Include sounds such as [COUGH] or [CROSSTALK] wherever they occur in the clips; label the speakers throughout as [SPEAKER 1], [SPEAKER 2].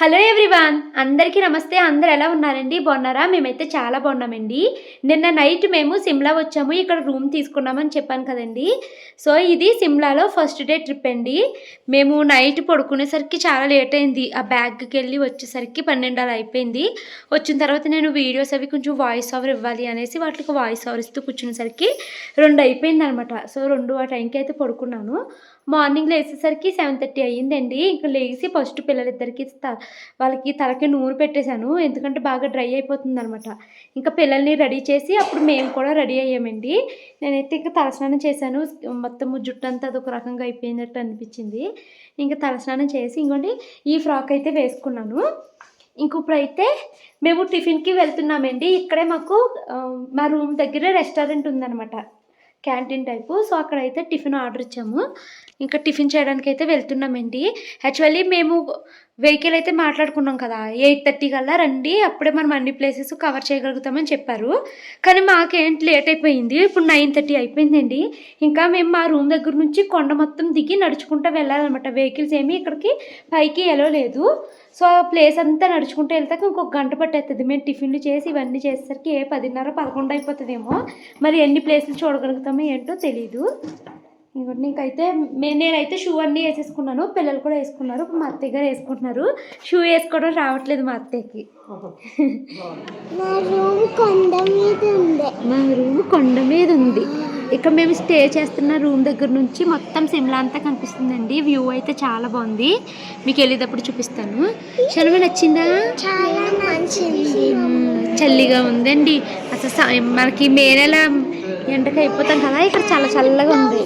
[SPEAKER 1] Hello everyone అందరికీ నమస్తే. అందరు ఎలా ఉన్నారండి? బాగున్నారా? మేమైతే చాలా బాగున్నామండి. నిన్న నైట్ మేము సిమ్లా వచ్చాము. ఇక్కడ రూమ్ తీసుకున్నామని చెప్పాను కదండి. సో ఇది సిమ్లాలో ఫస్ట్ డే ట్రిప్ అండి. మేము నైట్ పడుకునేసరికి చాలా లేట్ అయింది. ఆ బ్యాగ్కి వెళ్ళి వచ్చేసరికి పన్నెండు అయిపోయింది. వచ్చిన తర్వాత నేను వీడియోస్ అవి కొంచెం వాయిస్ ఓవర్ ఇవ్వాలి అనేసి వాటికి వాయిస్ ఓవర్ ఇస్తూ కూర్చునేసరికి రెండు అయిపోయింది అనమాట సో రెండు ఆ టైంకి అయితే పడుకున్నాను. మార్నింగ్ లేచేసరికి సెవెన్ థర్టీ అయ్యిందండి. ఇంకా లేచి ఫస్ట్ పిల్లలిద్దరికి త- వాళ్ళకి తలకి నూనె పెట్టేశాను. ఎందుకంటే బాగా డ్రై అయిపోతుంది అనమాట ఇంకా పిల్లల్ని రెడీ చేసి అప్పుడు మేము కూడా రెడీ అయ్యామండి. నేనైతే ఇంకా తలస్నానం చేశాను. మొత్తం జుట్టు అంతా అదొక రకంగా అయిపోయినట్టు అనిపించింది. ఇంకా తలస్నానం చేసి ఇంకోటి ఈ ఫ్రాక్ అయితే వేసుకున్నాను. ఇంక ఇప్పుడైతే మేము టిఫిన్కి వెళ్తున్నామండి. ఇక్కడే మాకు మా రూమ్ దగ్గర రెస్టారెంట్ ఉందన్నమాట క్యాంటీన్ టైపు. సో అక్కడైతే టిఫిన్ ఆర్డర్ ఇచ్చాము. ఇంకా టిఫిన్ చేయడానికి అయితే వెళ్తున్నామండి యాక్చువల్లీ మేము వెహికల్ అయితే మాట్లాడుకున్నాం కదా ఎయిట్ థర్టీ కల్లా రండి అప్పుడే మనం అన్ని ప్లేసెస్ కవర్ చేయగలుగుతామని చెప్పారు. కానీ మాకేంటి లేట్ అయిపోయింది. ఇప్పుడు నైన్ థర్టీ అయిపోయిందండి. ఇంకా మేము మా రూమ్ దగ్గర నుంచి కొండ మొత్తం దిగి నడుచుకుంటూ వెళ్ళాలన్నమాట. వెహికల్స్ ఏమీ ఇక్కడికి పైకి ఎలవలేదు లేదు. సో ఆ ప్లేస్ అంతా నడుచుకుంటూ వెళ్తాక ఇంకొక గంట పట్టేస్తుంది మేము టిఫిన్లు చేసి ఇవన్నీ చేసేసరికి ఏ పదిన్నర పదకొండు అయిపోతుందేమో. మరి ఎన్ని ప్లేసులు చూడగలుగుతామో ఏంటో తెలీదు. ఇంకోటి ఇంకైతే మే- నేనైతే షూ అన్నీ వేసేసుకున్నాను. పిల్లలు కూడా వేసుకున్నారు. మా అత్తయ్య గారు వేసుకుంటున్నారు. షూ వేసుకోవడం రావట్లేదు మా అత్తయ్యకి.
[SPEAKER 2] నా రూమ్ కొండ మీద ఉంది.
[SPEAKER 1] మా రూమ్ కొండ మీద ఉంది. ఇక్కడ మేము స్టే చేస్తున్న రూమ్ దగ్గర నుంచి మొత్తం సిమ్లా అంతా కనిపిస్తుందండి. వ్యూ అయితే చాలా బాగుంది. మీకు వెళ్ళేటప్పుడు చూపిస్తాను. శనివ నచ్చిందా?
[SPEAKER 2] చాలా
[SPEAKER 1] చల్లిగా ఉందండి. అసలు మనకి మే నెల ఎండకి అయిపోతాం కదా ఇక్కడ చాలా చల్లగా ఉంది.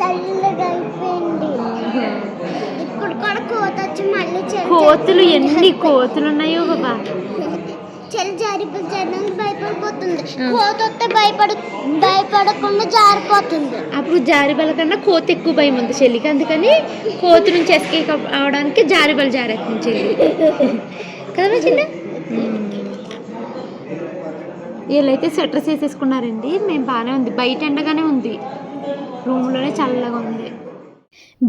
[SPEAKER 2] చల్లగా అయిపోయింది ఇప్పుడు కూడా కోత వచ్చి మళ్ళీ చెల్లి
[SPEAKER 1] కోతులు ఎన్ని కోతులు ఉన్నాయో బాబా.
[SPEAKER 2] చెల్లి జారిపోయి చేయడానికి భయపడిపోతుంది. కోత వస్తే భయపడ భయపడకుండా జారిపోతుంది.
[SPEAKER 1] అప్పుడు జారిబల కన్నా కోత ఎక్కువ భయం ఉంది చెల్లికి. అందుకని కోతి నుంచి ఎస్కేప్ అవడానికి జారిబల జారేస్తుంది చెల్లి. కదా చిన్న? వీళ్ళైతే స్వెటర్స్ వేసేసుకున్నారండి. మేము బాగానే ఉంది. బయట ఎండగానే ఉంది. రూమ్లోనే చల్లగా ఉంది.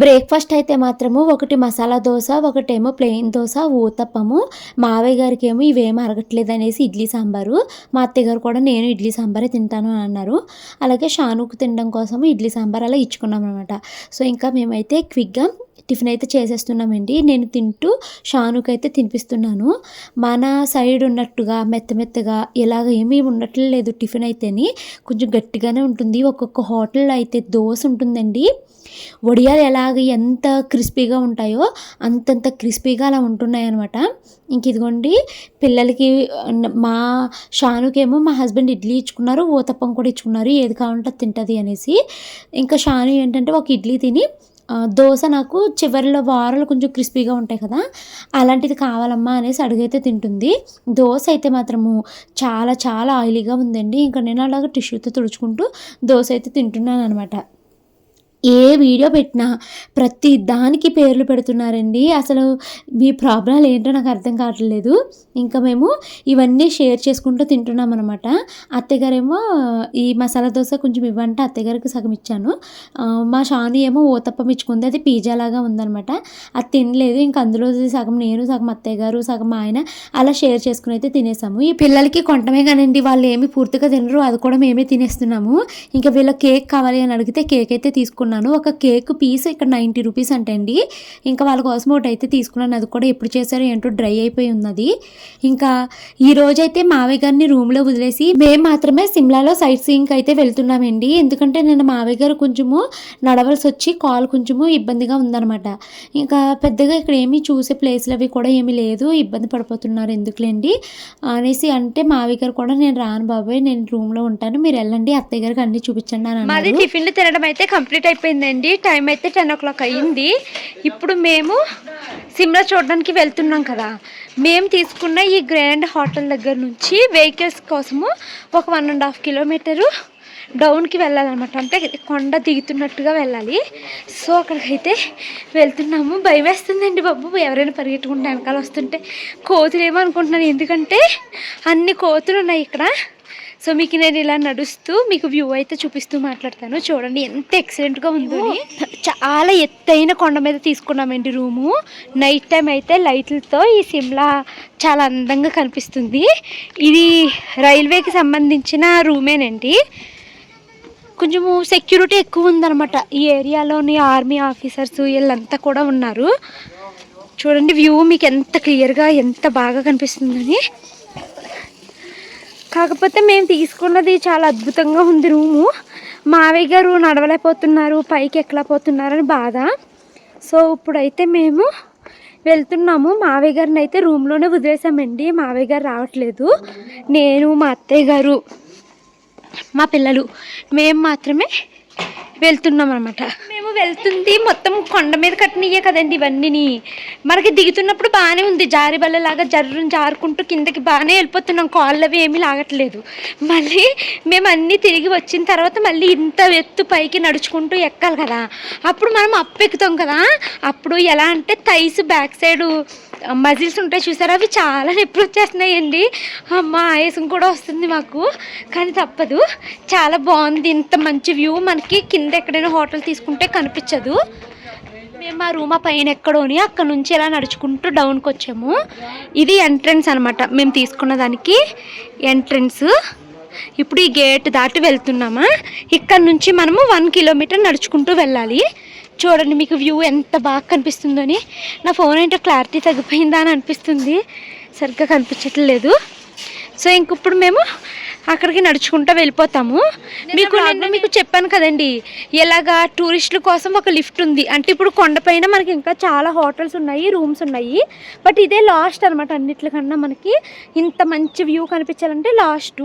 [SPEAKER 1] బ్రేక్ఫాస్ట్ అయితే మాత్రము ఒకటి మసాలా దోశ ఒకటేమో ప్లెయిన్ దోశ ఊతప్పము. మావయ్య గారికి ఏమో ఇవేం అరగట్లేదు అనేసి ఇడ్లీ సాంబారు. మా అత్తగారు కూడా నేను ఇడ్లీ సాంబారే తింటాను అని అన్నారు. అలాగే షానుకు తినడం కోసం ఇడ్లీ సాంబార్ అలా ఇచ్చుకున్నాం అనమాట సో ఇంకా మేమైతే క్విక్గా టిఫిన్ అయితే చేసేస్తున్నామండి. నేను తింటూ షానుకి అయితే తినిపిస్తున్నాను. మన సైడ్ ఉన్నట్టుగా మెత్త మెత్తగా ఇలాగ ఏమీ ఉండట్లేదు టిఫిన్ అయితేని. కొంచెం గట్టిగానే ఉంటుంది. ఒక్కొక్క హోటల్లో అయితే దోశ ఉంటుందండి. వడియాలు ఎలాగ ఎంత క్రిస్పీగా ఉంటాయో అంతంత క్రిస్పీగా అలా ఉంటున్నాయి అనమాట ఇంక ఇదిగోండి పిల్లలకి మా షానుకేమో మా హస్బెండ్ ఇడ్లీ ఇచ్చుకున్నారు ఊతప్పం కూడా ఇచ్చుకున్నారు ఏది కావాలంటే తింటుంది అనేసి. ఇంకా షాను ఏంటంటే ఒక ఇడ్లీ తిని దోశ నాకు చివరిలో వారాలు కొంచెం క్రిస్పీగా ఉంటాయి కదా అలాంటిది కావాలమ్మా అనేసి అడుగైతే తింటుంది. దోశ అయితే మాత్రము చాలా చాలా ఆయిలీగా ఉందండి. ఇంకా నేను అలాగ టిష్యూతో తుడుచుకుంటూ దోశ అయితే తింటున్నాను అనమాట ఏ వీడియో పెట్టినా ప్రతి దానికి పేర్లు పెడుతున్నారండి. అసలు మీ ప్రాబ్లం ఏంటో నాకు అర్థం కావట్లేదు. ఇంకా మేము ఇవన్నీ షేర్ చేసుకుంటూ తింటున్నాం అనమాట అత్తగారేమో ఈ మసాలా దోశ కొంచెం ఇవ్వంటే అత్తగారికి సగం ఇచ్చాను. మా షాని ఏమో ఓతప్పం ఇచ్చుకుంది. అది పిజ్జా లాగా ఉందనమాట అది తినలేదు. ఇంకా అందులో సగం నేను సగం అత్తయ్య గారు సగం ఆయన అలా షేర్ చేసుకుని అయితే తినేసాము. ఈ పిల్లలకి కొంటమే కానండి. వాళ్ళు ఏమి పూర్తిగా తినరు. అది కూడా మేమే తినేస్తున్నాము. ఇంకా వీళ్ళ కేక్ కావాలి అని అడిగితే కేక్ అయితే తీసుకున్నాం. తీసుకున్నాను. ఒక కేక్ పీస్ ఇక్కడ నైంటీ రూపీస్ అంటండి. ఇంకా వాళ్ళ కోసం ఒకటి అయితే తీసుకున్నాను. అది కూడా ఎప్పుడు చేశారో ఏంటో డ్రై అయిపోయి ఉన్నది. ఇంకా ఈ రోజైతే మావయ్య గారిని రూమ్లో వదిలేసి మేము మాత్రమే సిమ్లాలో సైట్ సీయింగ్ అయితే వెళ్తున్నామండి. ఎందుకంటే నేను మావయ్య గారు కొంచెము నడవలసి వచ్చి కాల్ కొంచెము ఇబ్బందిగా ఉందన్నమాట. ఇంకా పెద్దగా ఇక్కడ ఏమీ చూసే ప్లేస్లు అవి కూడా ఏమీ లేదు. ఇబ్బంది పడిపోతున్నారు ఎందుకులేండి? అనేసి అంటే మావయ్య గారు కూడా నేను రాను బాబాయ్ నేను రూమ్లో ఉంటాను. మీరు వెళ్ళండి అత్తయ్య గారికి అన్ని చూపించండి అని
[SPEAKER 3] టిఫిన్లు తినడం అయితే కంప్లీట్ అయిపోయిందండి. టైం అయితే టెన్ ఓ క్లాక్ అయ్యింది. ఇప్పుడు మేము సిమ్లా చూడడానికి వెళ్తున్నాం కదా. మేము తీసుకున్న ఈ గ్రాండ్ హోటల్ దగ్గర నుంచి వెహికల్స్ కోసము ఒక వన్ అండ్ హాఫ్ కిలోమీటరు డౌన్కి వెళ్ళాలన్నమాట. అంటే కొండ దిగుతున్నట్టుగా వెళ్ళాలి. సో అక్కడికైతే వెళ్తున్నాము. భయం వేస్తుందండి బాబు. ఎవరైనా పరిగెట్టుకుంటే వెనకాల వస్తుంటే కోతులు ఏమో అనుకుంటున్నాను ఎందుకంటే అన్ని కోతులు ఉన్నాయి ఇక్కడ. సో మీకు నేను ఇలా నడుస్తూ మీకు వ్యూ అయితే చూపిస్తూ మాట్లాడతాను. చూడండి ఎంత ఎక్సలెంట్గా ఉందో అని. చాలా ఎత్తైన కొండ మీద తీసుకున్నామండి రూము. నైట్ టైం అయితే లైట్లతో ఈ సిమ్లా చాలా అందంగా కనిపిస్తుంది. ఇది రైల్వేకి సంబంధించిన రూమేనండి. కొంచెము సెక్యూరిటీ ఎక్కువ ఉందన్నమాట. ఈ ఏరియాలోని ఆర్మీ ఆఫీసర్స్ వీళ్ళంతా కూడా ఉన్నారు. చూడండి వ్యూ మీకు ఎంత క్లియర్గా ఎంత బాగా కనిపిస్తుందని. కాకపోతే మేము తీసుకున్నది చాలా అద్భుతంగా ఉంది రూము. మావయ్య గారు నడవలేకపోతున్నారు పైకి ఎక్కలేకపోతున్నారని బాధ. సో ఇప్పుడైతే మేము వెళ్తున్నాము. మావయ్య గారిని అయితే రూమ్లోనే వదిలేసామండి. మావయ్య గారు రావట్లేదు. నేను మా అత్తయ్య గారు మా పిల్లలు మేము మాత్రమే వెళ్తున్నాం అనమాట వెళ్తుంది. మొత్తం కొండ మీద కట్టినయే కదండి ఇవన్నీ మనకి దిగుతున్నప్పుడు బాగానే ఉంది. జారి బల్లలాగా జర్రుని జారుకుంటూ కిందకి బాగానే వెళ్ళిపోతున్నాం. కాళ్ళు అవి ఏమీ లాగట్లేదు. మళ్ళీ మేము అన్నీ తిరిగి వచ్చిన తర్వాత మళ్ళీ ఇంత ఎత్తు పైకి నడుచుకుంటూ ఎక్కాలి కదా. అప్పుడు మనం అప్పెక్కుతాం కదా. అప్పుడు ఎలా అంటే థైస్ బ్యాక్ సైడ్ మజిల్స్ ఉంటాయి చూసారా? అవి చాలా నొప్పులు వచ్చేస్తున్నాయండి. అమ్మ ఆయాసం కూడా వస్తుంది మాకు. కానీ తప్పదు. చాలా బాగుంది. ఇంత మంచి వ్యూ. మనకి కింద ఎక్కడైనా హోటల్ తీసుకుంటే కనిపించదు. మేము మా రూమ్ పైన ఎక్కడోని అక్కడ నుంచి ఇలా నడుచుకుంటూ డౌన్కి వచ్చాము. ఇది ఎంట్రన్స్ అనమాట మేము తీసుకున్న దానికి ఎంట్రన్స్. ఇప్పుడు ఈ గేట్ దాటి వెళ్తున్నామా? ఇక్కడ నుంచి మనము వన్ కిలోమీటర్ నడుచుకుంటూ వెళ్ళాలి. చూడండి మీకు వ్యూ ఎంత బాగా కనిపిస్తుందని. నా ఫోన్ ఏంటో క్లారిటీ తగ్గిపోయిందా అని అనిపిస్తుంది. సరిగ్గా కనిపించట్లేదు. సో ఇంక ఇప్పుడు మేము అక్కడికి నడుచుకుంటూ వెళ్ళిపోతాము. మీకు నేను మీకు చెప్పాను కదండి ఎలాగా టూరిస్టుల కోసం ఒక లిఫ్ట్ ఉంది. అంటే ఇప్పుడు కొండపైన మనకి ఇంకా చాలా హోటల్స్ ఉన్నాయి రూమ్స్ ఉన్నాయి. బట్ ఇదే లాస్ట్ అనమాట అన్నిట్లకన్నా మనకి ఇంత మంచి వ్యూ కనిపించాలంటే లాస్ట్.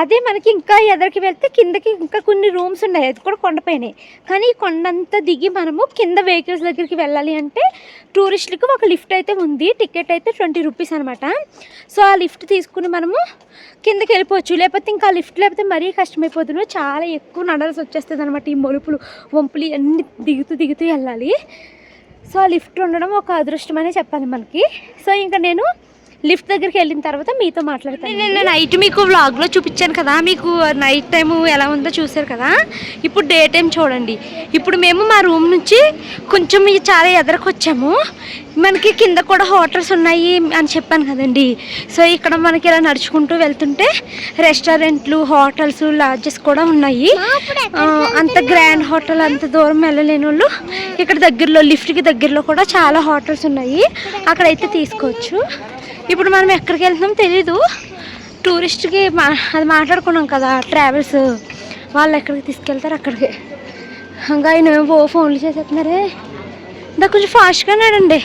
[SPEAKER 3] అదే మనకి ఇంకా ఎదరికి వెళ్తే కిందకి ఇంకా కొన్ని రూమ్స్ ఉన్నాయి అది కూడా కొండపైనే. కానీ ఈ కొండంతా దిగి మనము కింద వెహికల్స్ దగ్గరికి వెళ్ళాలి అంటే టూరిస్టులకు ఒక లిఫ్ట్ అయితే ఉంది టికెట్ అయితే ట్వంటీ రూపీస్ అనమాట సో ఆ లిఫ్ట్ తీసుకుని మనము కిందకి వెళ్ళిపోవచ్చు. లేకపోతే ఇంకా లిఫ్ట్ లేకపోతే మరీ కష్టమైపోతుంది. చాలా ఎక్కువ నడాల్సి వచ్చేస్తుంది అనమాట ఈ మలుపులు వంపులు అన్నీ దిగుతూ దిగుతూ వెళ్ళాలి. సో ఆ లిఫ్ట్ ఉండడం ఒక అదృష్టమనే చెప్పాలి మనకి. సో ఇంకా నేను లిఫ్ట్ దగ్గరికి వెళ్ళిన తర్వాత మీతో మాట్లాడతాను. నేను నైట్ మీకు వ్లాగ్లో చూపించాను కదా మీకు నైట్ టైం ఎలా ఉందో చూసారు కదా? ఇప్పుడు డే టైం చూడండి. ఇప్పుడు మేము మా రూమ్ నుంచి కొంచెం చాలా ఎదరకు వచ్చాము మనకి కింద కూడా హోటల్స్ ఉన్నాయి అని చెప్పాను కదండి. సో ఇక్కడ మనకి ఇలా నడుచుకుంటూ వెళ్తుంటే రెస్టారెంట్లు హోటల్స్ లాడ్జెస్ కూడా ఉన్నాయి. అంత గ్రాండ్ హోటల్ అంత దూరం వెళ్ళలేని వాళ్ళు ఇక్కడ దగ్గరలో లిఫ్ట్కి దగ్గరలో కూడా చాలా హోటల్స్ ఉన్నాయి. అక్కడైతే తీసుకోవచ్చు. ఇప్పుడు మనం ఎక్కడికి వెళ్తున్నాం తెలీదు. టూరిస్ట్కి మా అది మాట్లాడుకున్నాం కదా ట్రావెల్స్. వాళ్ళు ఎక్కడికి తీసుకెళ్తారు అక్కడికి. ఇంకా ఆయన ఓ ఫోన్లు చేసేస్తున్నారే. ఇంకా కొంచెం ఫాస్ట్గా నడండి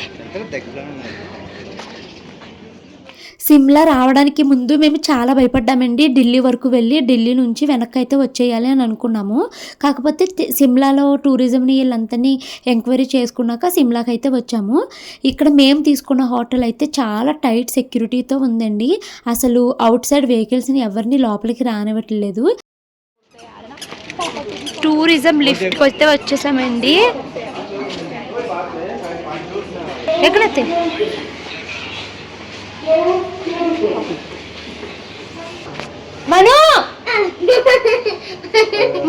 [SPEAKER 1] సిమ్లా రావడానికి ముందు మేము చాలా భయపడ్డామండి. ఢిల్లీ వరకు వెళ్ళి ఢిల్లీ నుంచి వెనక్కి అయితే వచ్చేయాలి అని అనుకున్నాము. కాకపోతే సిమ్లాలో టూరిజంని వీళ్ళంతని ఎంక్వైరీ చేసుకున్నాక సిమ్లాకి అయితే వచ్చాము. ఇక్కడ మేము తీసుకున్న హోటల్ అయితే చాలా టైట్ సెక్యూరిటీతో ఉందండి. అసలు అవుట్ సైడ్ వెహికల్స్ని ఎవరిని లోపలికి రానివ్వట్లేదు.
[SPEAKER 3] టూరిజం లిఫ్ట్కి వస్తే వచ్చేసామండి. ఎక్కడ మను!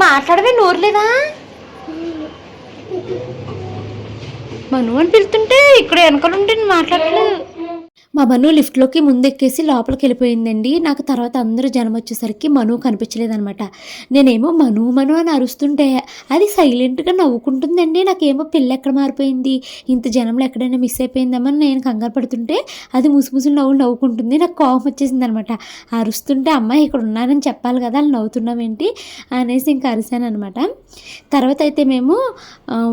[SPEAKER 3] మాట్లాడవే నోరు లేదా? మను అని పిలుతుంటే ఇక్కడ వెనకాల ఉంటే నేను మాట్లాడలేదు
[SPEAKER 1] మా మను లిఫ్ట్లోకి ముందెక్కేసి లోపలికి వెళ్ళిపోయిందండి నాకు తర్వాత అందరూ జనం వచ్చేసరికి మను కనిపించలేదనమాట నేనేమో మను మను అని అరుస్తుంటే అది సైలెంట్గా నవ్వుకుంటుందండి. నాకేమో పిల్ల ఎక్కడ మారిపోయింది? ఇంత జనంలో ఎక్కడైనా మిస్ అయిపోయిందేమని నేను కంగారు పడుతుంటే అది ముసుముసు నవ్వు నవ్వుకుంటుంది. నాకు కోపం వచ్చేసింది అనమాట అరుస్తుంటే అమ్మాయి ఇక్కడ ఉన్నానని చెప్పాలి కదా అని నవ్వుతున్నామేంటి అనేసి ఇంకా అరిశాను అనమాట తర్వాత అయితే మేము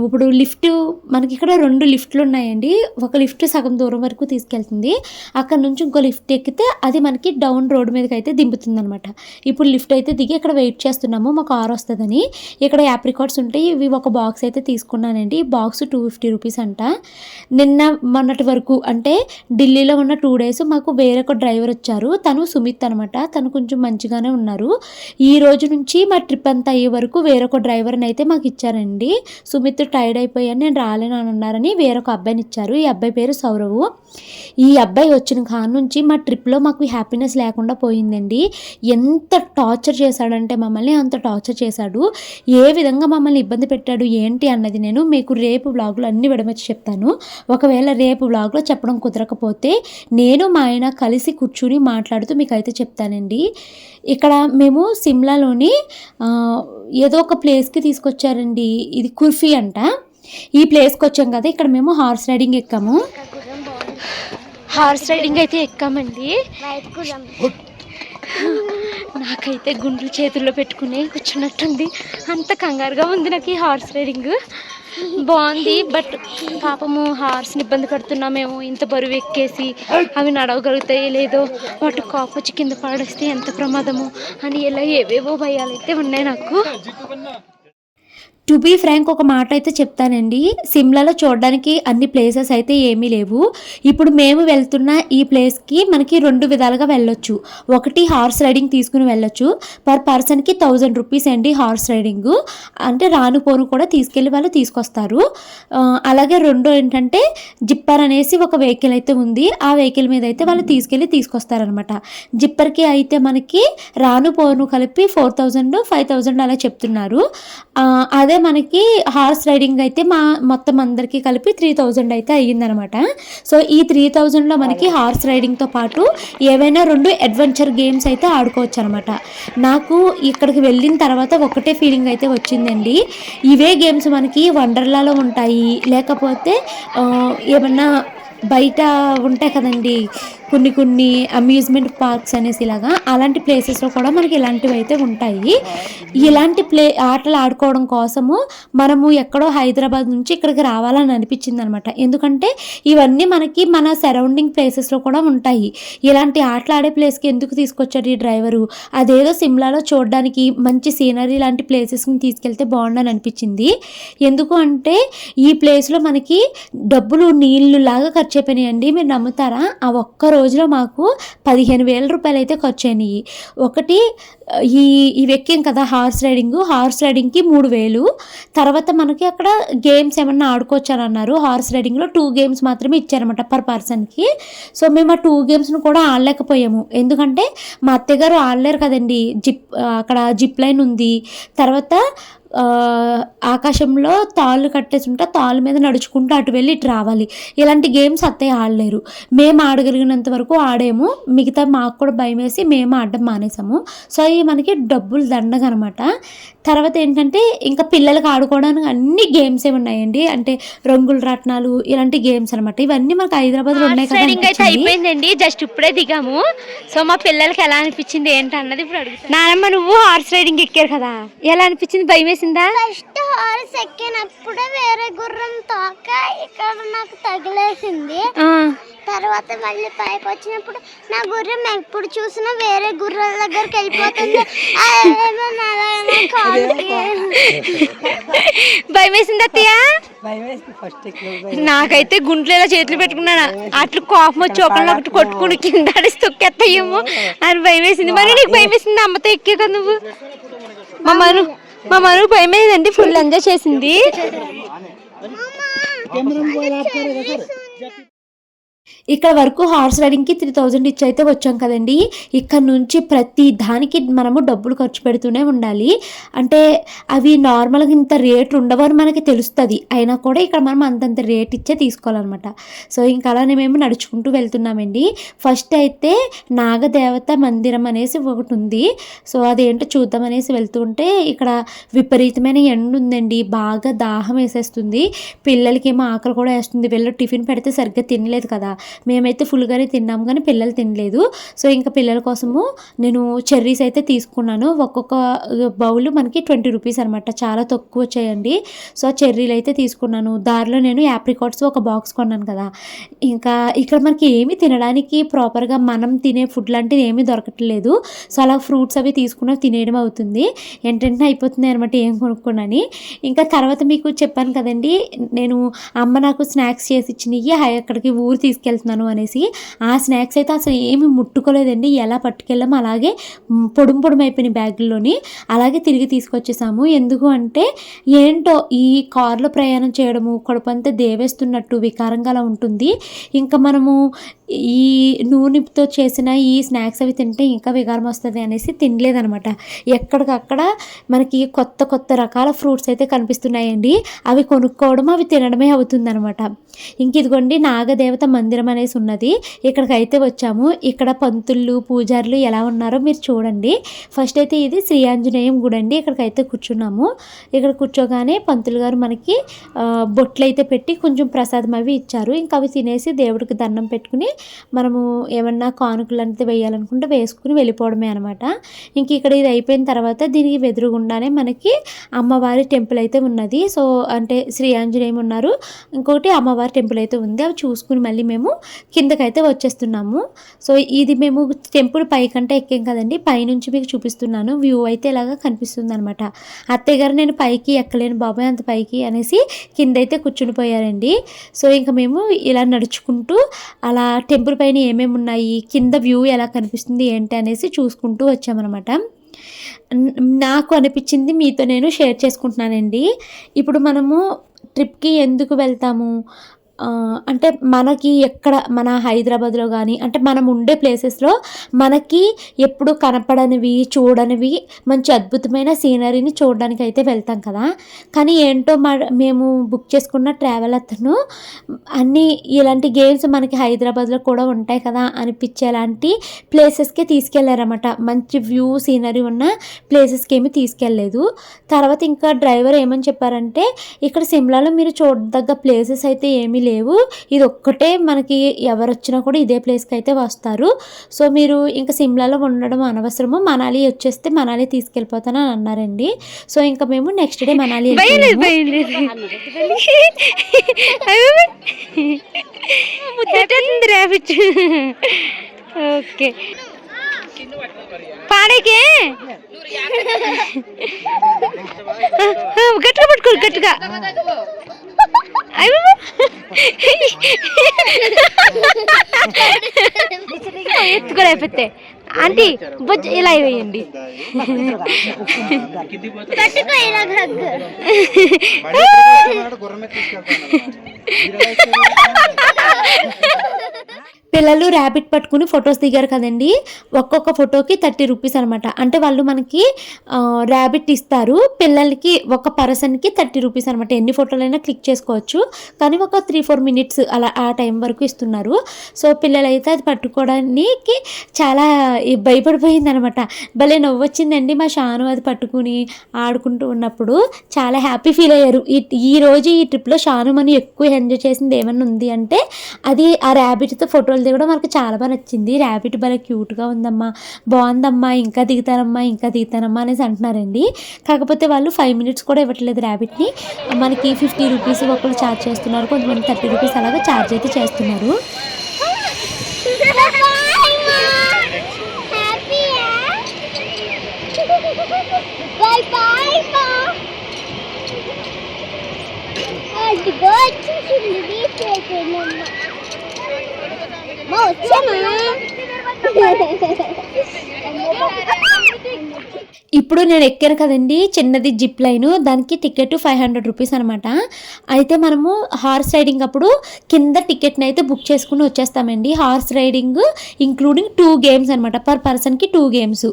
[SPEAKER 1] ఇప్పుడు లిఫ్ట్ మనకి ఇక్కడ రెండు లిఫ్ట్లు ఉన్నాయండి. ఒక లిఫ్ట్ సగం దూరం వరకు తీసుకెళ్తుంది. అక్కడ నుంచి ఇంకో లిఫ్ట్ ఎక్కితే అది మనకి డౌన్ రోడ్ మీదకి అయితే దింపుతుంది అనమాట ఇప్పుడు లిఫ్ట్ అయితే దిగి ఇక్కడ వెయిట్ చేస్తున్నాము మా కార్ వస్తుందని. ఇక్కడ యాప్రికాట్స్ ఉంటాయి ఇవి ఒక బాక్స్ అయితే తీసుకున్నానండి. ఈ బాక్స్ టూ ఫిఫ్టీ రూపీస్ అంట. నిన్న మొన్నటి వరకు అంటే ఢిల్లీలో ఉన్న టూ డేస్ మాకు వేరొక డ్రైవర్ వచ్చారు. తను సుమిత్ అనమాట తను కొంచెం మంచిగానే ఉన్నారు. ఈ రోజు నుంచి మా ట్రిప్ అంతా అయ్యే వరకు వేరొక డ్రైవర్ని అయితే మాకు ఇచ్చారండి. సుమిత్ టైర్డ్ అయిపోయాను నేను రాలేను అని అన్నారని వేరొక అబ్బాయిని ఇచ్చారు. ఈ అబ్బాయి పేరు సౌరవ్. ఈ అబ్బాయి అబ్బాయి వచ్చిన కాడ నుంచి మా ట్రిప్లో మాకు హ్యాపీనెస్ లేకుండా పోయిందండి. ఎంత టార్చర్ చేశాడంటే మమ్మల్ని అంత టార్చర్ చేశాడు. ఏ విధంగా మమ్మల్ని ఇబ్బంది పెట్టాడు ఏంటి అన్నది నేను మీకు రేపు వ్లాగ్లో అన్ని విడమచ్చి చెప్తాను. ఒకవేళ రేపు వ్లాగ్లో చెప్పడం కుదరకపోతే నేను మా ఆయన కలిసి కూర్చుని మాట్లాడుతూ మీకు అయితే చెప్తానండి. ఇక్కడ మేము సిమ్లాలోని ఏదో ఒక ప్లేస్కి తీసుకొచ్చారండి. ఇది కుర్ఫీ అంట. ఈ ప్లేస్కి వచ్చాం కదా ఇక్కడ మేము హార్స్ రైడింగ్ ఎక్కాము.
[SPEAKER 3] హార్స్ రైడింగ్ అయితే ఎక్కామండి. నాకైతే గుండ్లు చేతుల్లో పెట్టుకుని కూర్చున్నట్టుంది. అంత కంగారుగా ఉంది నాకు ఈ హార్స్ రైడింగ్. బాగుంది బట్ పాపము హార్స్ని ఇబ్బంది పడుతున్నామేమో ఇంత బరువు ఎక్కేసి అవి నడవగలుగుతాయి లేదో వాటి కాపు వచ్చి కింద పడేస్తే ఎంత ప్రమాదము అని ఇలా ఏవేవో భయాలు అయితే ఉన్నాయి నాకు.
[SPEAKER 1] టు బీ ఫ్రాంక్ ఒక మాట అయితే చెప్తానండి. సిమ్లాలో చూడడానికి అన్ని ప్లేసెస్ అయితే ఏమీ లేవు. ఇప్పుడు మేము వెళ్తున్న ఈ ప్లేస్కి మనకి రెండు విధాలుగా వెళ్ళొచ్చు. ఒకటి హార్స్ రైడింగ్ తీసుకుని వెళ్ళొచ్చు. పర్ పర్సన్కి థౌజండ్ రూపీస్ అండి హార్స్ రైడింగ్ అంటే రాను పోను కూడా తీసుకెళ్ళి వాళ్ళు తీసుకొస్తారు. అలాగే రెండు ఏంటంటే జిప్పర్ అనేసి ఒక వెహికల్ అయితే ఉంది. ఆ వెహికల్ మీద అయితే వాళ్ళు తీసుకెళ్ళి తీసుకొస్తారనమాట జిప్పర్కి అయితే మనకి రాను పోను కలిపి ఫోర్ థౌజండ్ ఫైవ్ థౌజండ్ అలా చెప్తున్నారు. అదే అదే మనకి హార్స్ రైడింగ్ అయితే మా మొత్తం అందరికీ కలిపి త్రీ థౌజండ్ అయితే అయ్యిందనమాట. సో ఈ త్రీ థౌజండ్లో మనకి హార్స్ రైడింగ్తో పాటు ఏవైనా రెండు అడ్వెంచర్ గేమ్స్ అయితే ఆడుకోవచ్చు అనమాట నాకు ఇక్కడికి వెళ్ళిన తర్వాత ఒకటే ఫీలింగ్ అయితే వచ్చిందండి. ఇవే గేమ్స్ మనకి వండర్లాలో ఉంటాయి. లేకపోతే ఏమన్నా బయట ఉంటాయి కదండి. కొన్ని కొన్ని అమ్యూజ్మెంట్ పార్క్స్ అనేసి ఇలాగా అలాంటి ప్లేసెస్లో కూడా మనకి ఇలాంటివి అయితే ఉంటాయి. ఇలాంటి ప్లే ఆటలు ఆడుకోవడం కోసము మనము ఎక్కడో హైదరాబాద్ నుంచి ఇక్కడికి రావాలని అనిపించింది అనమాట ఎందుకంటే ఇవన్నీ మనకి మన సరౌండింగ్ ప్లేసెస్లో కూడా ఉంటాయి. ఇలాంటి ఆటలు ఆడే ప్లేస్కి ఎందుకు తీసుకొచ్చారు ఈ డ్రైవరు అదేదో సిమ్లాలో చూడడానికి మంచి సీనరీ లాంటి ప్లేసెస్ని తీసుకెళ్తే బాగుండని అనిపించింది. ఎందుకు అంటే ఈ ప్లేస్లో మనకి డబ్బులు నీళ్ళు లాగా ఖర్చు అయిపోయినాయండి. మీరు నమ్ముతారా? ఆ ఒక్క రోజులో మాకు పదిహేను వేల రూపాయలు అయితే ఖర్చు అయినాయి ఒకటి ఈ ఇవి ఎక్కాం కదా హార్స్ రైడింగ్. హార్స్ రైడింగ్కి మూడు వేలు. తర్వాత మనకి అక్కడ గేమ్స్ ఏమన్నా ఆడుకోవచ్చు అని అన్నారు హార్స్ రైడింగ్లో టూ గేమ్స్ మాత్రమే ఇచ్చారన్నమాట పర్ పర్సన్కి. సో మేము ఆ టూ గేమ్స్ను కూడా ఆడలేకపోయాము. ఎందుకంటే మా అత్తయ్యగారు ఆడలేరు కదండి. జిప్ అక్కడ జిప్ లైన్ ఉంది. తర్వాత ఆకాశంలో తాళ్ళు కట్టేసి ఉంటే తాళ్ళ మీద నడుచుకుంటూ అటు వెళ్ళి ఇటు రావాలి. ఇలాంటి గేమ్స్ అత్తయ్య ఆడలేరు. మేము ఆడగలిగినంత వరకు ఆడాము. మిగతా మాకు కూడా భయం వేసి మేము ఆడడం మానేసాము. సో ఇవి మనకి డబ్బులు దండగనమాట. తర్వాత ఏంటంటే ఇంకా పిల్లలకి ఆడుకోవడానికి అన్ని గేమ్స్ ఏమి ఉన్నాయండి. అంటే రంగుల రత్నాలు ఇలాంటి గేమ్స్ అనమాట ఇవన్నీ మనకి హైదరాబాద్లో ఉన్నాయి
[SPEAKER 3] హార్స్
[SPEAKER 1] కదా.
[SPEAKER 3] అయిపోయిందండి. జస్ట్ ఇప్పుడే దిగాము. సో మా పిల్లలకి ఎలా అనిపించింది ఏంటి అన్నది ఇప్పుడు అడుగుతా నానమ్మ నువ్వు హార్స్ రైడింగ్ ఎక్కారు కదా. ఎలా అనిపించింది? భయం వేసిందా?
[SPEAKER 2] ఫస్ట్ హార్స్ ఎక్కినప్పుడే వేరే గుర్రం తోక ఇక్కడ నాకు తగిలేసింది. తర్వాత మళ్ళీ పైకి వచ్చినప్పుడు నా గుర్రం ఎప్పుడు చూసినా వేరే గుర్రాల దగ్గరికి వెళ్ళిపోతుంది.
[SPEAKER 3] భయం వేసింది అత్తయ్య? నాకైతే గుంట్లో ఇలా చేతులు పెట్టుకున్నాను? అట్లు కోపం వచ్చి ఒకళ్ళు ఒకటి కొట్టుకుని కింద తొక్కేస్తాయేమో అని భయం వేసింది. మరి నీకు భయం వేసింది? అమ్మతో ఎక్కే కదా నువ్వు. మా మను మా మను భయం వేసిందండి. ఫుల్ ఎంజాయ్ చేసింది.
[SPEAKER 1] ఇక్కడ వరకు హార్స్ రైడింగ్కి త్రీ థౌజండ్ ఇచ్చి అయితే వచ్చాం కదండి. ఇక్కడ నుంచి ప్రతి దానికి మనము డబ్బులు ఖర్చు పెడుతూనే ఉండాలి. అంటే అవి నార్మల్గా ఇంత రేట్ ఉండవని మనకి తెలుస్తుంది. అయినా కూడా ఇక్కడ మనం అంతంత రేట్ ఇచ్చే తీసుకోవాలన్నమాట. సో ఇంకా అలానే మేము నడుచుకుంటూ వెళ్తున్నామండి. ఫస్ట్ అయితే నాగదేవత మందిరం అనేసి ఒకటి ఉంది. సో అదేంటో చూద్దామనేసి వెళ్తుంటే ఇక్కడ విపరీతమైన ఎండ ఉందండి. బాగా దాహం వేసేస్తుంది. పిల్లలకి ఏమో ఆకలి కూడా వేస్తుంది. వీళ్ళు టిఫిన్ పెడితే సరిగ్గా తినలేదు కదా. మేమైతే ఫుల్గానే తిన్నాము కానీ పిల్లలు తినలేదు. సో ఇంకా పిల్లల కోసము నేను చెర్రీస్ అయితే తీసుకున్నాను. ఒక్కొక్క బౌల్ మనకి ట్వంటీ రూపీస్ అనమాట చాలా తక్కువ వచ్చాయండి. సో చెర్రీలు అయితే తీసుకున్నాను. దారిలో నేను యాప్రికాట్స్ ఒక బాక్స్ కొన్నాను కదా. ఇంకా ఇక్కడ మనకి ఏమి తినడానికి ప్రాపర్గా మనం తినే ఫుడ్ లాంటిది ఏమీ దొరకట్లేదు. సో అలా ఫ్రూట్స్ అవి తీసుకున్న తినేయడం అవుతుంది. ఏంటంటే అయిపోతుంది అనమాట ఏం కొనుక్కున్నాని ఇంకా తర్వాత మీకు చెప్పాను కదండి నేను అమ్మ నాకు స్నాక్స్ చేసి ఇచ్చినవి అక్కడికి ఊరు తీసుకెళ్తున్నాను. తీసుకెళ్తున్నాను అనేసి ఆ స్నాక్స్ అయితే అసలు ఏమి ముట్టుకోలేదండి. ఎలా పట్టుకెళ్ళాము అలాగే పొడుం పొడుం అయిపోయిన బ్యాగుల్లోని అలాగే తిరిగి తీసుకొచ్చేసాము. ఎందుకు అంటే ఏంటో ఈ కారులో ప్రయాణం చేయడము కడుపంతా దేవేస్తున్నట్టు వికారంగా అలా ఉంటుంది. ఇంకా మనము ఈ నూనెతో చేసిన ఈ స్నాక్స్ అవి తింటే ఇంకా వికారం వస్తుంది అనేసి తినలేదనమాట ఎక్కడికక్కడ మనకి కొత్త కొత్త రకాల ఫ్రూట్స్ అయితే కనిపిస్తున్నాయండి. అవి కొనుక్కోవడం అవి తినడమే అవుతుందనమాట ఇంక ఇదిగోండి నాగదేవత మందిరం అనేసి ఉన్నది. ఇక్కడికైతే వచ్చాము. ఇక్కడ పంతుళ్ళు పూజారులు ఎలా ఉన్నారో మీరు చూడండి. ఫస్ట్ అయితే ఇది శ్రీ ఆంజనేయం గుడి అండి. ఇక్కడికైతే కూర్చున్నాము. ఇక్కడ కూర్చోగానే పంతులు గారు మనకి బొట్లు అయితే పెట్టి కొంచెం ప్రసాదం అవి ఇచ్చారు. ఇంకా అవి తినేసి దేవుడికి దండం పెట్టుకుని మనము ఏమన్నా కానుకలు అనేది వేయాలనుకుంటే వేసుకుని వెళ్ళిపోవడమే అనమాట ఇంక ఇక్కడ ఇది అయిపోయిన తర్వాత దీనికి వెదురుగుండానే మనకి అమ్మవారి టెంపుల్ అయితే ఉన్నది. సో అంటే శ్రీ ఆంజనేయం ఉన్నారు. ఇంకొకటి అమ్మవారి టెంపుల్ అయితే ఉంది. అవి చూసుకుని మళ్ళీ మేము కిందకైతే వచ్చేస్తున్నాము. సో ఇది మేము టెంపుల్ పైకంటే ఎక్కాం కదండి. పైనుంచి మీకు చూపిస్తున్నాను. వ్యూ అయితే ఇలాగా కనిపిస్తుంది అనమాట అత్తయ్య గారు నేను పైకి ఎక్కలేను బాబాయ్ అంత పైకి అనేసి కింద అయితే పోయారండి. సో ఇంకా మేము ఇలా నడుచుకుంటూ అలా టెంపుల్ పైన ఏమేమి ఉన్నాయి కింద వ్యూ ఎలా కనిపిస్తుంది ఏంటి అనేసి చూసుకుంటూ వచ్చామన్నమాట నాకు అనిపించింది మీతో నేను షేర్ చేసుకుంటున్నానండి. ఇప్పుడు మనము ట్రిప్కి ఎందుకు వెళ్తాము? అంటే మనకి ఎక్కడ మన హైదరాబాద్లో కానీ అంటే మనం ఉండే ప్లేసెస్లో మనకి ఎప్పుడు కనపడనివి చూడనివి మంచి అద్భుతమైన సీనరీని చూడడానికి అయితే వెళ్తాం కదా. కానీ ఏంటో మా మేము బుక్ చేసుకున్న ట్రావెల్ అతను అన్నీ ఇలాంటి గేమ్స్ మనకి హైదరాబాద్లో కూడా ఉంటాయి కదా అనిపించేలాంటి ప్లేసెస్కే తీసుకెళ్ళారన్నమాట. మంచి వ్యూ సీనరీ ఉన్న ప్లేసెస్కి ఏమి తీసుకెళ్ళలేదు తర్వాత ఇంకా డ్రైవర్ ఏమని చెప్పారంటే ఇక్కడ సిమ్లాలో మీరు చూడదగ్గ ప్లేసెస్ అయితే ఏమీ లేవు. ఇది ఒక్కటే మనకి ఎవరు వచ్చినా కూడా ఇదే ప్లేస్కి అయితే వస్తారు. సో మీరు ఇంకా సిమ్లాలో ఉండడం అనవసరము. మనాలి వచ్చేస్తే మనాలి తీసుకెళ్ళిపోతానని అన్నారండి. సో ఇంకా మేము నెక్స్ట్ డే మనాలి
[SPEAKER 3] ఓకే. పాడేకే. గట్టిగా పట్టుకోరు గట్టిగా. అయ్యో ఎత్తుకోలేకపోతే ఆంటీ బొజ్జ ఇలా వేయండి.
[SPEAKER 1] పిల్లలు ర్యాబిట్ పట్టుకుని ఫొటోస్ దిగారు కదండి. ఒక్కొక్క ఫోటోకి థర్టీ రూపీస్ అనమాట అంటే వాళ్ళు మనకి ర్యాబిట్ ఇస్తారు. పిల్లలకి ఒక పర్సన్కి థర్టీ రూపీస్ అనమాట ఎన్ని ఫోటోలైనా క్లిక్ చేసుకోవచ్చు. కానీ ఒక త్రీ ఫోర్ మినిట్స్ అలా ఆ టైం వరకు ఇస్తున్నారు. సో పిల్లలైతే అది పట్టుకోవడానికి చాలా భయపడిపోయింది అనమాట భలే నవ్వు వచ్చిందండి మా షాను అది పట్టుకుని ఆడుకుంటూ ఉన్నప్పుడు. చాలా హ్యాపీ ఫీల్ అయ్యారు. ఈ ఈ రోజు ఈ ట్రిప్లో షాను మనం ఎక్కువ ఎంజాయ్ చేసింది ఏమన్నా ఉంది అంటే అది ఆ ర్యాబిట్తో ఫోటో ఫోటోలు దిగడం మనకు చాలా బాగా నచ్చింది. ర్యాబిట్ భలే క్యూట్గా ఉందమ్మా. బాగుందమ్మా. ఇంకా దిగుతానమ్మా ఇంకా దిగుతానమ్మా అనేసి అంటున్నారండి. కాకపోతే వాళ్ళు ఫైవ్ మినిట్స్ కూడా ఇవ్వట్లేదు ర్యాబిట్ని మనకి ఫిఫ్టీ రూపీస్ ఒకళ్ళు ఛార్జ్ చేస్తున్నారు. కొంతమంది థర్టీ రూపీస్ అలాగా ఛార్జ్ అయితే చేస్తున్నారు.
[SPEAKER 2] బాయ్ బాయ్ మా అదిగో వచ్చేసింది బీచ్ అయిపోయిందమ్మ మా [LAUGHS]
[SPEAKER 1] ఇప్పుడు నేను ఎక్కాను కదండి చిన్నది జిప్ లైన్ దానికి టికెట్ ఫైవ్ హండ్రెడ్ రూపీస్ అనమాట అయితే మనము హార్స్ రైడింగ్ అప్పుడు కింద టికెట్ని అయితే బుక్ చేసుకుని వచ్చేస్తామండి. Horse riding including two games అనమాట పర్ పర్సన్కి టూ గేమ్స్.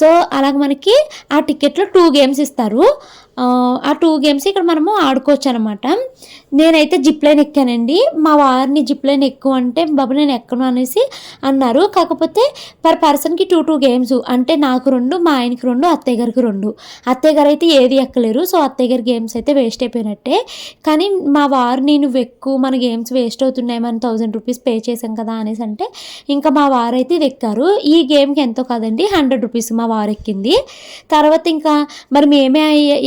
[SPEAKER 1] సో అలాగ మనకి ఆ టికెట్లో టూ గేమ్స్ ఇస్తారు. ఆ టూ గేమ్స్ ఇక్కడ మనము ఆడుకోవచ్చు అనమాట నేనైతే జిప్ లైన్ ఎక్కానండి. మా వారిని జిప్ లైన్ ఎక్కువ అంటే బాబు నేను ఎక్కను అనేసి అన్నారు. కాకపోతే పర్ పర్సన్కి టూ టూ గేమ్స్. అంటే నాకు రెండు మా ఆయనకి రెండు అత్తయ్య గారికి రెండు. అత్తయ్య గారు అయితే ఏది ఎక్కలేరు. సో అత్తయ్య గారి గేమ్స్ అయితే వేస్ట్ అయిపోయినట్టే. కానీ మా వారిని నువ్వు ఎక్కువ మన గేమ్స్ వేస్ట్ అవుతున్నాయి మనం థౌజండ్ రూపీస్ పే చేసాం కదా అనేసి అంటే ఇంకా మా వారు అయితే ఇది ఎక్కారు. ఈ గేమ్కి ఎంతో కాదండి హండ్రెడ్ రూపీస్ మా వారు ఎక్కింది. తర్వాత ఇంకా మరి మేమే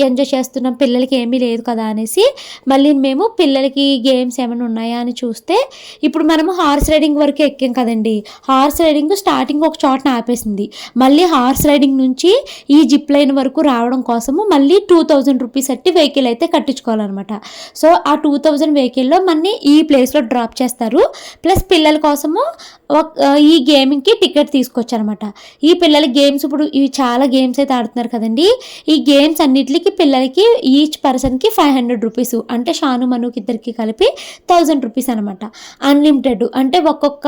[SPEAKER 1] ఎంజాయ్ ఎంజాయ్ చేస్తున్నాం పిల్లలకి ఏమీ లేదు కదా అనేసి మళ్ళీ మేము పిల్లలకి గేమ్స్ ఏమైనా ఉన్నాయా అని చూస్తే ఇప్పుడు మనము హార్స్ రైడింగ్ వరకు ఎక్కాం కదండి. హార్స్ రైడింగ్ స్టార్టింగ్ ఒక చోటన ఆపేసింది. మళ్ళీ హార్స్ రైడింగ్ నుంచి ఈ జిప్ లైన్ వరకు రావడం కోసము మళ్ళీ టూ థౌజండ్ రూపీస్ అట్టి వెహికల్ అయితే కట్టించుకోవాలన్నమాట. సో ఆ టూ థౌజండ్ వెహికల్లో మన్ని ఈ ప్లేస్లో డ్రాప్ చేస్తారు. ప్లస్ పిల్లల కోసము ఒక- ఈ గేమింగ్కి టికెట్ తీసుకొచ్చారనమాట ఈ పిల్లల గేమ్స్ ఇప్పుడు ఇవి చాలా గేమ్స్ అయితే ఆడుతున్నారు కదండి. ఈ గేమ్స్ అన్నిటికి పిల్లలకి ఈచ్ పర్సన్కి ఫైవ్ హండ్రెడ్ రూపీస్ అంటే షాను మనోకి ఇద్దరికి కలిపి థౌజండ్ రూపీస్ అనమాట అన్లిమిటెడ్ అంటే ఒక్కొక్క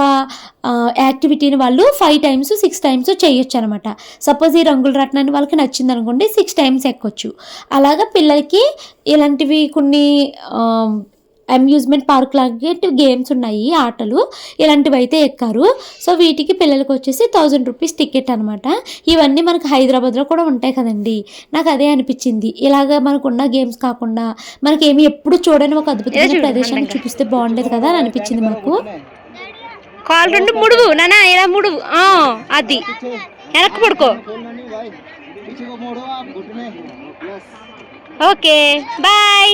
[SPEAKER 1] యాక్టివిటీని వాళ్ళు ఫైవ్ టైమ్స్ సిక్స్ టైమ్స్ చేయొచ్చు అనమాట సపోజ్ ఈ రంగుల రత్నాన్ని వాళ్ళకి నచ్చింది అనుకోండి సిక్స్ టైమ్స్ ఎక్కొచ్చు. అలాగా పిల్లలకి ఇలాంటివి కొన్ని అమ్యూజ్మెంట్ పార్క్ లాంటి గేమ్స్ ఉన్నాయి ఆటలు ఇలాంటివి అయితే ఎక్కారు. సో వీటికి పిల్లలకి వచ్చేసి థౌజండ్ రూపీస్ టికెట్ అనమాట ఇవన్నీ మనకు హైదరాబాద్లో కూడా ఉంటాయి కదండి. నాకు అదే అనిపించింది. ఇలాగ మనకున్న గేమ్స్ కాకుండా మనకేమి ఎప్పుడు చూడని ఒక అద్భుతమైన ప్రదేశాన్ని. చూపిస్తే బాగుండేది కదా అని అనిపించింది మాకు.
[SPEAKER 3] కాలు రెండు ముడువు. నానా ఇలా ముడువు. ఆ, అది. వెనక్కి పడుకో. ఓకే. బాయ్.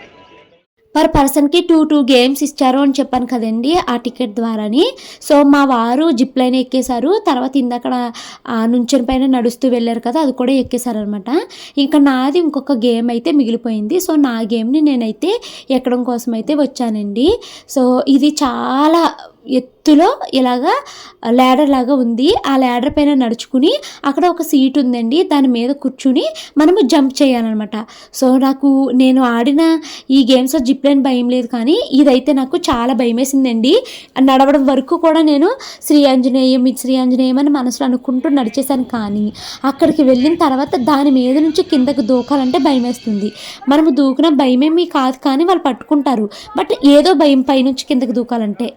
[SPEAKER 1] పర్ పర్సన్కి టూ టూ గేమ్స్ ఇచ్చారు అని చెప్పాను కదండి ఆ టికెట్ ద్వారాని. సో మా వారు జిప్ లైన్ ఎక్కేశారు. తర్వాత ఇందాక నుంచని పైన నడుస్తూ వెళ్ళారు కదా అది కూడా ఎక్కేశారనమాట. ఇంకా నాది ఇంకొక గేమ్ అయితే మిగిలిపోయింది. సో నా గేమ్ని నేనైతే ఎక్కడం కోసం అయితే వచ్చానండి. సో ఇది చాలా ఎత్తులో ఇలాగా ల్యాడర్ లాగా ఉంది. ఆ ల్యాడర్ పైన నడుచుకుని అక్కడ ఒక సీట్ ఉందండి. దాని మీద కూర్చుని మనము జంప్ చేయాలన్నమాట. సో నాకు నేను ఆడిన ఈ గేమ్స్లో జిప్లైన్ భయం లేదు కానీ ఇదైతే నాకు చాలా భయం వేసిందండి నడవడం వరకు కూడా నేను శ్రీ ఆంజనేయం శ్రీ ఆంజనేయం అని మనసులో అనుకుంటూ నడిచేశాను కానీ అక్కడికి వెళ్ళిన తర్వాత దాని మీద నుంచి కిందకు దూకాలంటే భయం వేస్తుంది మనము దూకిన భయమేమీ కాదు కానీ వాళ్ళు పట్టుకుంటారు. బట్ ఏదో భయం పైనుంచి కిందకు దూకాలంటే.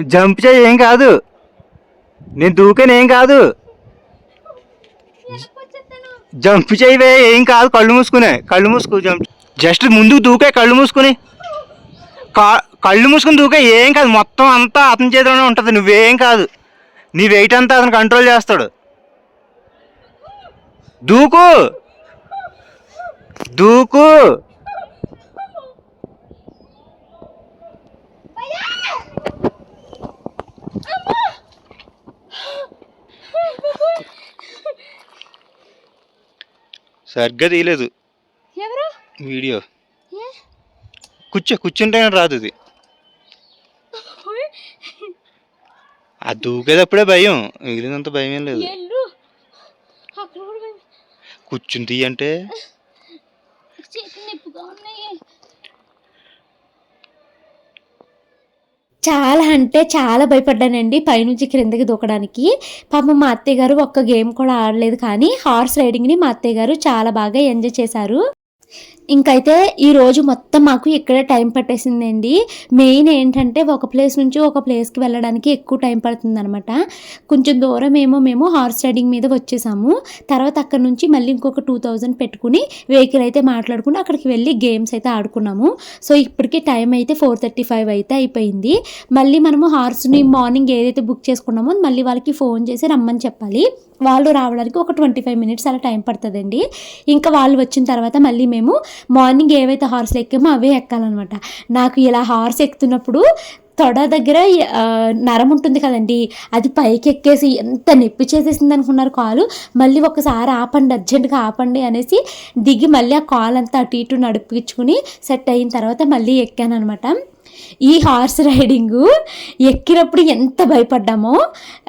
[SPEAKER 4] జంప్ చేయి ఏం కాదు. నేను దూకాను ఏం కాదు. జంప్ చేయవే ఏం కాదు. కళ్ళు మూసుకునే కళ్ళు మూసుకు జంప్. జస్ట్ ముందుకు దూకే కళ్ళు మూసుకుని. కళ్ళు మూసుకుని దూకే ఏం కాదు. మొత్తం అంతా అతని చేతిలోనే ఉంటుంది. నువ్వేం కాదు. నీ వెయిట్ అంతా అతను కంట్రోల్ చేస్తాడు. దూకు. దూకు. సరిగ్గా తీయలేదు.
[SPEAKER 3] ఎవరు?
[SPEAKER 4] వీడియో. కూర్చో కూర్చుంటే రాదు ఇది. ఆ దూకేటప్పుడే భయం. మిగిలినంత భయం ఏం లేదు.
[SPEAKER 3] ఎల్లు అక్కడ కూడా భయం.
[SPEAKER 4] కూర్చుని తీయంటే
[SPEAKER 3] చేతులు నొప్పిగా ఉన్నాయి
[SPEAKER 1] చాలా అంటే చాలా భయపడ్డానండి పైనుంచి క్రిందకి దూకడానికి. పాపం మా అత్తయ్య గారు ఒక్క గేమ్ కూడా ఆడలేదు కానీ హార్స్ రైడింగ్ని మా అత్తయ్య గారు చాలా బాగా ఎంజాయ్ చేశారు. ఇంకైతే ఈరోజు మొత్తం మాకు ఇక్కడే టైం పట్టేసిందండి. మెయిన్ ఏంటంటే ఒక ప్లేస్ నుంచి ఒక ప్లేస్కి వెళ్ళడానికి ఎక్కువ టైం పడుతుంది అనమాట కొంచెం దూరం ఏమో మేము హార్స్ రైడింగ్ మీద వచ్చేసాము. తర్వాత అక్కడ నుంచి మళ్ళీ ఇంకొక టూ థౌజండ్ పెట్టుకుని వెహికల్ అయితే మాట్లాడుకుని అక్కడికి వెళ్ళి గేమ్స్ అయితే ఆడుకున్నాము. సో ఇప్పటికి టైం అయితే ఫోర్ థర్టీ ఫైవ్ అయితే అయిపోయింది. మళ్ళీ మనము హార్స్ని మార్నింగ్ ఏదైతే బుక్ చేసుకున్నామో మళ్ళీ వాళ్ళకి ఫోన్ చేసి రమ్మని చెప్పాలి. వాళ్ళు రావడానికి ఒక ట్వంటీ ఫైవ్ మినిట్స్ అలా టైం పడుతుందండి. ఇంకా వాళ్ళు వచ్చిన తర్వాత మళ్ళీ మేము మార్నింగ్ ఏవైతే హార్స్లు ఎక్కామో అవే ఎక్కాలన్నమాట. నాకు ఇలా హార్స్ ఎక్కుతున్నప్పుడు తొడ దగ్గర నరం ఉంటుంది కదండి. అది పైకి ఎక్కేసి ఎంత నొప్పి చేసేసింది అనుకున్నారు కాలు. మళ్ళీ ఒకసారి ఆపండి అర్జెంటుగా ఆపండి అనేసి దిగి మళ్ళీ ఆ కాల్ అంతా అటు ఇటు నడిపించుకుని సెట్ అయిన తర్వాత మళ్ళీ ఎక్కాను అనమాట ఈ హార్స్ రైడింగు ఎక్కినప్పుడు ఎంత భయపడ్డామో?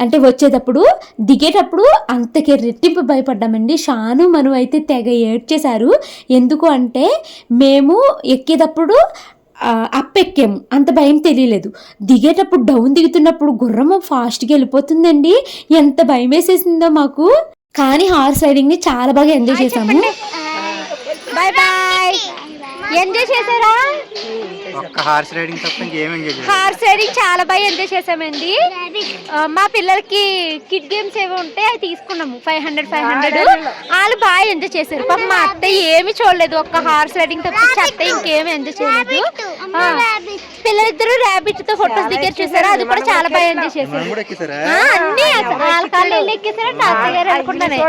[SPEAKER 1] అంటే వచ్చేటప్పుడు దిగేటప్పుడు అంతకి రెట్టింపు భయపడ్డామండి. షాను మను అయితే తెగ ఏడ్చేశారు. ఎందుకు అంటే మేము ఎక్కేటప్పుడు అప్ ఎక్కాము అంత భయం తెలియలేదు. దిగేటప్పుడు డౌన్ దిగుతున్నప్పుడు గుర్రము ఫాస్ట్గా వెళ్ళిపోతుందండి. ఎంత భయం వేసేసిందో మాకు. కానీ హార్స్ రైడింగ్ని చాలా బాగా ఎంజాయ్ చేసాము
[SPEAKER 3] బాయ్ బాయ్ ఎంజాయ్ చేశారా?
[SPEAKER 4] ఒక్క హార్స్ రైడింగ్ తప్ప ఇంకేం ఎంజాయ్ చేయలేదు
[SPEAKER 3] హార్స్ రైడింగ్ చాలా బాగా ఎంజాయ్ చేసామండి. ఆ, మా పిల్లలకి కిడ్ గేమ్స్ ఏవో ఉంటే అవి తీసుకున్నాము. ఫైవ్ హండ్రెడ్ ఫైవ్ హండ్రెడ్ వాళ్ళు బాగా ఎంజాయ్ చేశారు. పాప మా అత్తయ్య ఏమి చూడలేదు. ఒక్క హార్స్ రైడింగ్ తప్పించి అత్తయ్య ఇంకేమి ఎంజాయ్ చేయలేదు. ఆ, పిల్లలిద్దరూ ర్యాబిట్తో ఫొటోస్ దిగారు చూసారా? అది కూడా చాలా బాగా ఎంజాయ్ చేశారు.
[SPEAKER 4] మనం కూడా ఎక్కిసారా?
[SPEAKER 3] ఆ, అన్ని వాళ్ళ కాళ్ళు వెళ్ళి ఎక్కేసారంటే అత్తయ్య గారు అనుకుంటానే.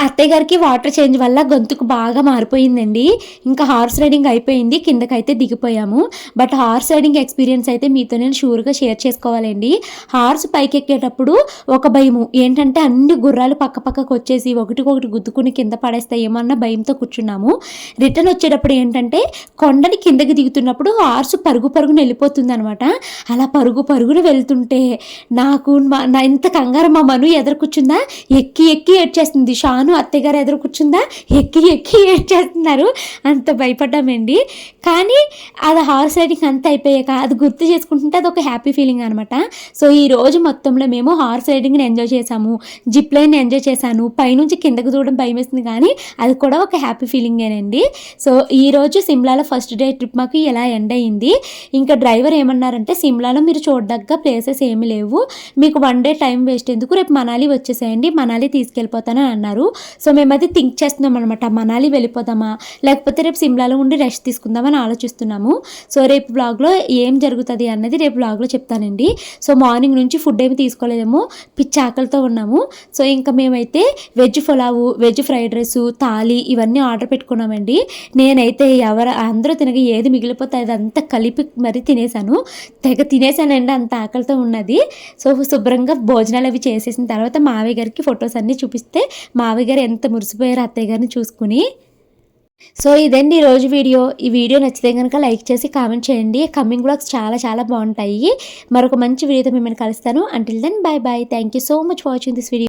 [SPEAKER 1] అత్తయ్య గారికి వాటర్ చేంజ్ వల్ల గొంతుకు బాగా మారిపోయిందండి. ఇంకా హార్స్ రైడింగ్ అయిపోయింది కిందకైతే దిగిపోయాము. బట్ హార్స్ రైడింగ్ ఎక్స్పీరియన్స్ అయితే మీతో నేను షూర్గా షేర్ చేసుకోవాలండి. హార్స్ పైకి ఎక్కేటప్పుడు ఒక భయము ఏంటంటే అన్ని గుర్రాలు పక్క పక్కకు వచ్చేసి ఒకటికొకటి గుద్దుకుని కింద పడేస్తాయి ఏమన్నా భయంతో కూర్చున్నాము. రిటర్న్ వచ్చేటప్పుడు ఏంటంటే కొండని కిందకి దిగుతున్నప్పుడు హార్స్ పరుగు పరుగున వెళ్ళిపోతుంది అనమాట అలా పరుగు పరుగున వెళ్తుంటే నాకు మా- నా ఇంత కంగారు మా మను ఎదురు కూర్చుందా? ఎక్కి ఎక్కి ఏడ్చేస్తుంది. షాను అత్తగారు ఎదురు కూర్చుందా? ఎక్కి ఎక్కి ఏడ్చేస్తున్నారు. అంత భయపడ్డామండి. కానీ అది హార్స్ రైడింగ్ అంత అయిపోయాక అది గుర్తు చేసుకుంటుంటే అది ఒక హ్యాపీ ఫీలింగ్ అనమాట సో ఈ రోజు మొత్తంలో మేము హార్స్ రైడింగ్ని ఎంజాయ్ చేసాము జిప్ లైన్ ఎంజాయ్ చేశాను. పైనుంచి కిందకు చూడడం భయం వేస్తుంది కానీ అది కూడా ఒక హ్యాపీ ఫీలింగేనండి సో ఈ రోజు సిమ్లాలో ఫస్ట్ డే ట్రిప్ మాకు ఇలా ఎండ్ అయింది. ఇంకా డ్రైవర్ ఏమన్నారంటే సిమ్లాలో మీరు చూడదగ్గ ప్లేసెస్ ఏమి లేవు. మీకు వన్ డే టైం వేస్ట్ ఎందుకు? రేపు మనాలి వచ్చేసేయండి. మనాలి తీసుకెళ్ళిపోతానని అన్నారు. సో మేమైతే థింక్ చేస్తున్నాం అనమాట మనాలి వెళ్ళిపోదామా? లేకపోతే రేపు సిమ్లాలో ఉండి రెస్ట్ తీసుకుందామని ఆలోచిస్తున్నాము. సో రేపు బ్లాగ్లో ఏం జరుగుతుంది అన్నది రేపు బ్లాగ్లో చెప్తానండి. సో మార్నింగ్ నుంచి ఫుడ్ ఏమి తీసుకోలేదేమో. పిచ్చి ఆకలితో ఉన్నాము. సో ఇంకా మేమైతే veg pulao veg fried rice thali ఇవన్నీ ఆర్డర్ పెట్టుకున్నామండి. నేనైతే ఎవరు అందరూ తినగ ఏది మిగిలిపోతే అదంతా కలిపి మరీ తినేసాను తెగ తినేసానండి అంత ఆకలితో ఉన్నది. సో శుభ్రంగా భోజనాలు అవి చేసేసిన తర్వాత మావయ్య గారికి ఫొటోస్ అన్నీ చూపిస్తే మావయ్య గారు ఎంత మురిసిపోయారు అత్తయ్య గారిని చూసుకుని. సో ఇదండి ఈరోజు వీడియో. ఈ వీడియో నచ్చితే కనుక లైక్ చేసి కామెంట్ చేయండి. కమింగ్ బ్లాగ్స్ చాలా చాలా బాగుంటాయి. మరొక మంచి వీడియోతో మిమ్మల్ని కలుస్తాను. Until then bye bye thank you so much for watching this video